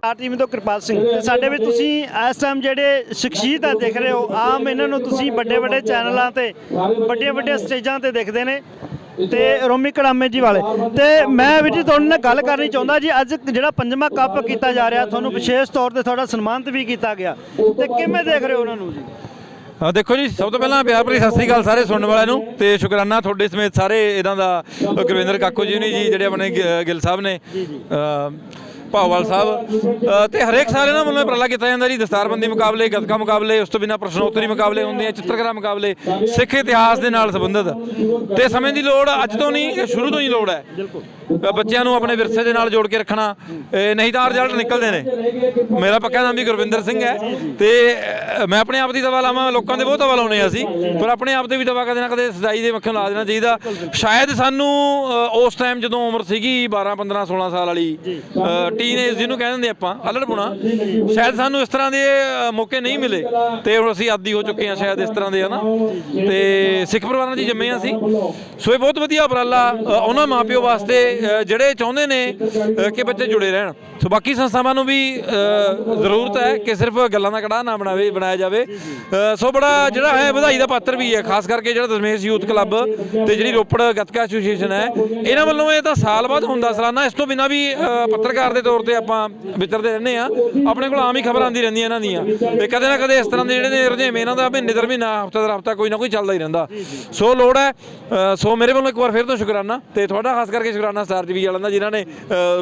Star TV ਤੋਂ ਕਿਰਪਾਲ ਸਿੰਘ। ਤੇ ਸਾਡੇ ਵਿੱਚ ਤੁਸੀਂ ਇਸ ਟਾਈਮ ਜਿਹੜੇ ਸ਼ਖਸੀਅਤ ਆ ਦੇਖ ਰਹੇ ਹੋ ਆਮ ਇਹਨਾਂ ਨੂੰ ਤੁਸੀਂ ਵੱਡੇ ਵੱਡੇ ਚੈਨਲਾਂ ਤੇ ਵੱਡੀਆਂ ਵੱਡੀਆਂ ਸਟੇਜਾਂ ਤੇ ਦੇਖਦੇ ਨੇ। ਤੇ ਰੋਮੀ ਕੜਾਮੇ ਜੀ ਵਾਲੇ। ਤੇ ਮੈਂ ਵੀ ਜੀ ਤੁਹਾਡੇ ਨਾਲ ਗੱਲ ਕਰਨੀ ਚਾਹੁੰਦਾ ਜੀ ਅੱਜ ਜਿਹੜਾ ਪੰਜਵਾਂ ਕੱਪ ਕੀਤਾ ਜਾ ਰਿਹਾ ਤੁਹਾਨੂੰ ਵਿਸ਼ੇਸ਼ ਤੌਰ ਤੇ ਤੁਹਾਡਾ ਸਨਮਾਨਿਤ ਵੀ ਕੀਤਾ ਗਿਆ। ਤੇ ਕਿਵੇਂ ਦੇਖ ਰਹੇ ਹੋ ਉਹਨਾਂ ਨੂੰ ਜੀ? ਅ, ਦੇਖੋ ਜੀ ਸਭ ਤੋਂ ਪਹਿਲਾਂ ਪਿਆਰ ਭਰੀ ਸਤਿ ਸ੍ਰੀ ਅਕਾਲ ਸਾਰੇ ਸੁਣਨ ਵਾਲਿਆਂ ਨੂੰ। ਤੇ ਸ਼ੁਕਰਾਨਾ ਤੁਹਾਡੇ ਸਮੇਤ ਸਾਰੇ ਇਹਨਾਂ ਦਾ ਗੁਰਵਿੰਦਰ ਕਾਕੂ ਜੀ ਨੇ ਜੀ ਜਿਹੜੇ ਆਪਣੇ ਗਿੱਲ ਸਾਹਿਬ ਨੇ। ਅ, ਸਾਹਿਬ ਅ, ਤੇ ਹਰੇਕ ਸਾਲ ਇਹਨਾਂ ਵੱਲੋਂ ਉਪਰਾਲਾ ਕੀਤਾ ਜਾਂਦਾ ਜੀ ਦਸਤਾਰਬੰਦੀ ਮੁਕਾਬਲੇ ਗੱਤਕਾ ਮੁਕਾਬਲੇ ਉਸ ਤੋਂ ਬਿਨਾਂ ਪ੍ਰਸ਼ਨੋਤਰੀ ਮੁਕਾਬਲੇ ਹੁੰਦੇ ਆ ਚਿੱਤਰਕਲਾ ਮੁਕਾਬਲੇ ਸਿੱਖ ਇਤਿਹਾਸ ਦੇ ਨਾਲ ਸੰਬੰਧਿਤ। ਤੇ ਸਮੇਂ ਦੀ ਲੋੜ ਅੱਜ ਤੋਂ ਨਹੀਂ ਸ਼ੁਰੂ ਤੋਂ ਹੀ ਲੋੜ ਹੈ। ਬਿਲਕੁਲ ਬੱਚਿਆਂ ਨੂੰ ਆਪਣੇ ਵਿਰਸੇ ਦੇ ਨਾਲ ਜੋੜ ਕੇ ਰੱਖਣਾ ਇਹ ਨਹੀਂ ਤਾਂ ਰਿਜ਼ਲਟ ਨਿਕਲਦੇ ਨੇ। ਮੇਰਾ ਪੱਕਾ ਨਾਮ ਵੀ ਗੁਰਵਿੰਦਰ ਸਿੰਘ ਹੈ ਤੇ ਮੈਂ ਆਪਣੇ ਆਪ ਦੀ ਦਵਾ ਲਾਵਾਂ ਲੋਕਾਂ ਦੇ ਬਹੁਤ ਦਵਾ ਲਾਉਣੇ ਆ ਅਸੀਂ ਪਰ ਆਪਣੇ ਆਪ ਦੇ ਵੀ ਦਵਾ ਕਦੇ ਨਾ ਕਦੇ ਸਦਾਈ ਦੇ ਮੱਖਣ ਲਾ ਦੇਣਾ ਚਾਹੀਦਾ। ਸ਼ਾਇਦ ਸਾਨੂੰ ਉਸ ਟਾਈਮ ਜਦੋਂ ਉਮਰ ਸੀਗੀ 12 15 16 ਸਾਲ ਵਾਲੀ ਟੀਨੇਜ ਜਿਹਨੂੰ ਕਹਿ ਦਿੰਦੇ ਆਪਾਂ ਅਲੜਪੁਣਾ ਸ਼ਾਇਦ ਸਾਨੂੰ ਇਸ ਤਰ੍ਹਾਂ ਦੇ ਮੌਕੇ ਨਹੀਂ ਮਿਲੇ ਤੇ ਹੁਣ ਅਸੀਂ ਆਦੀ ਹੋ ਚੁੱਕੇ ਹਾਂ ਸ਼ਾਇਦ ਇਸ ਤਰ੍ਹਾਂ ਦੇ ਹਨਾ? ਤੇ ਸਿੱਖ ਪਰਿਵਾਰਾਂ 'ਚ ਜੰਮੇ ਹਾਂ ਅਸੀਂ। ਸੋ ਇਹ ਬਹੁਤ ਵਧੀਆ ਉਪਰਾਲਾ ਅ, ਉਹਨਾਂ ਮਾਪਿਓ ਵਾਸਤੇ ਜਿਹੜੇ ਚਾਹੁੰਦੇ ਨੇ ਕਿ ਬੱਚੇ ਜੁੜੇ ਰਹਿਣ। ਸੋ ਬਾਕੀ ਸੰਸਥਾਵਾਂ ਨੂੰ ਵੀ ਜ਼ਰੂਰਤ ਹੈ ਕਿ ਸਿਰਫ ਗੱਲਾਂ ਦਾ ਕੜਾਹ ਨਾ ਬਣਾਵੇ, ਬਣਾਇਆ ਜਾਵੇ। ਸੋ ਬੜਾ ਜਿਹੜਾ ਹੈ, ਵਧਾਈ ਦਾ ਪਾਤਰ ਵੀ ਹੈ, ਖਾਸ ਕਰਕੇ ਜਿਹੜਾ ਦਸ਼ਮੇਸ਼ ਯੂਥ ਕਲੱਬ ਤੇ ਜਿਹੜੀ ਰੋਪੜ ਗੱਤਕਾ ਐਸੋਸੀਏਸ਼ਨ ਹੈ। ਇਹਨਾਂ ਵੱਲੋਂ ਇਹ ਤਾਂ ਸਾਲ ਬਾਅਦ ਹੁੰਦਾ ਸਾਲਾਨਾ, ਇਸ ਤੋਂ ਬਿਨਾਂ ਵੀ ਪੱਤਰਕਾਰ ਦੇ ਤੌਰ ਤੇ ਆਪਾਂ ਵਿਚਰਦੇ ਰਹਿੰਦੇ ਆ ਆਪਣੇ ਕੋਲ ਆਮ ਹੀ ਖਬਰਾਂ ਆਉਂਦੀ ਰਹਿੰਦੀਆਂ ਇਹਨਾਂ ਦੀਆਂ। ਤੇ ਕਦੇ ਨਾ ਕਦੇ ਇਸ ਤਰ੍ਹਾਂ ਦੇ ਜਿਹੜੇ ਨੇ ਰੁਝੇਵੇਂ ਇਹਨਾਂ ਦਾ ਮਹੀਨੇ ਦਰ ਮਹੀਨਾ, ਹਫਤਾ ਦਰ ਹਫਤਾ ਕੋਈ ਨਾ ਕੋਈ ਚੱਲਦਾ ਹੀ ਰਹਿੰਦਾ। ਸੋ ਲੋੜ ਹੈ ਸੋ ਮੇਰੇ ਵੱਲੋਂ ਇੱਕ ਵਾਰ ਫਿਰ ਤੋਂ ਸ਼ੁਕਰਾਨਾ ਤੇ ਤੁਹਾਡਾ ਖਾਸ ਕਰਕੇ ਸ਼ੁਕਰਾਨਾ ਸਟਾਰ ਟੀਵੀ ਵਾਲਿਆਂ ਦਾ ਜਿਨ੍ਹਾਂ ਨੇ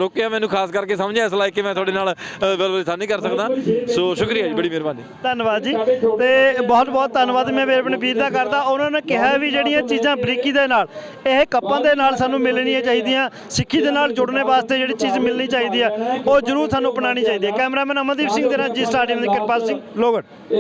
ਰੋਕਿਆ ਮੈਨੂੰ, ਖਾਸ ਕਰਕੇ ਸਮਝਿਆ ਇਸ ਲਾਇਕ ਕਿ ਮੈਂ ਤੁਹਾਡੇ ਨਾਲ ਬਲਬਲ ਸਾਂਝੀ ਕਰ ਸਕਦਾ। ਸੋ, ਸ਼ੁਕਰੀਆ ਜੀ, ਬੜੀ ਮਿਹਰਬਾਨੀ। ਧੰਨਵਾਦ ਜੀ। ਤੇ ਬਹੁਤ ਬਹੁਤ ਧੰਨਵਾਦ ਮੈਂ ਵੀਰ ਦਾ ਕਰਦਾ। ਉਹਨਾਂ ਨੇ ਕਿਹਾ ਵੀ ਜਿਹੜੀਆਂ ਚੀਜ਼ਾਂ ਬਰੀਕੀ ਦੇ ਨਾਲ, ਇਹ ਕੱਪਾਂ ਦੇ ਨਾਲ ਸਾਨੂੰ ਮਿਲਣੀਆਂ ਚਾਹੀਦੀਆਂ, ਸਿੱਖੀ ਦੇ ਨਾਲ ਜੁੜਨੇ ਵਾਸਤੇ ਜਿਹੜੀ ਚੀਜ਼ ਮਿਲਣੀ ਚਾਹੀਦੀ ਆ, ਉਹ ਜ਼ਰੂਰ ਸਾਨੂੰ ਅਪਣਾਉਣੀ ਚਾਹੀਦੀ ਹੈ ਕੈਮਰਾਮੈਨ ਅਮਨਦੀਪ ਸਿੰਘ ਦੇ ਨਾਲ ਜੀ ਸਟਾਡੀਅਮ ਦੇ, ਕਿਰਪਾਲ ਸਿੰਘ ਲੋਗੜ।